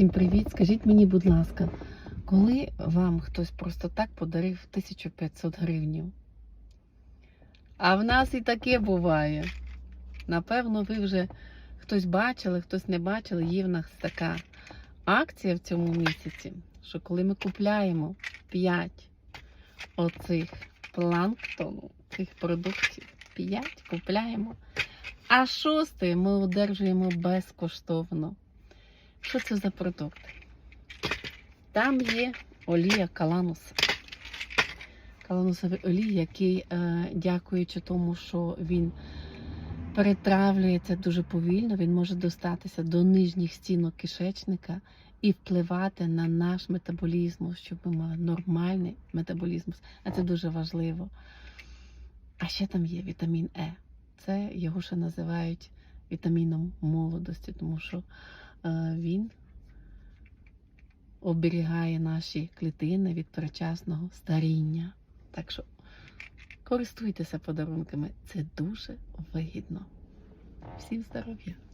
Всім привіт! Скажіть мені, будь ласка, коли вам хтось просто так подарив 1500 гривнів? А в нас і таке буває. Напевно, ви вже хтось бачили, хтось не бачили. Є в нас така акція в цьому місяці, що коли ми купляємо 5 оцих планктону, цих продуктів, 5 купляємо, а шостий ми одержуємо безкоштовно. Що це за продукт? Там є олія калануса. Каланусовий олій, який, е, дякуючи тому, що він перетравлюється дуже повільно, він може достатися до нижніх стінок кишечника і впливати на наш метаболізм, щоб ми мали нормальний метаболізм. А це дуже важливо. А ще там є вітамін Е. Це його ще називають вітаміном молодості, тому що він оберігає наші клітини від перечасного старіння. Так що користуйтеся подарунками, це дуже вигідно. Всім здоров'я!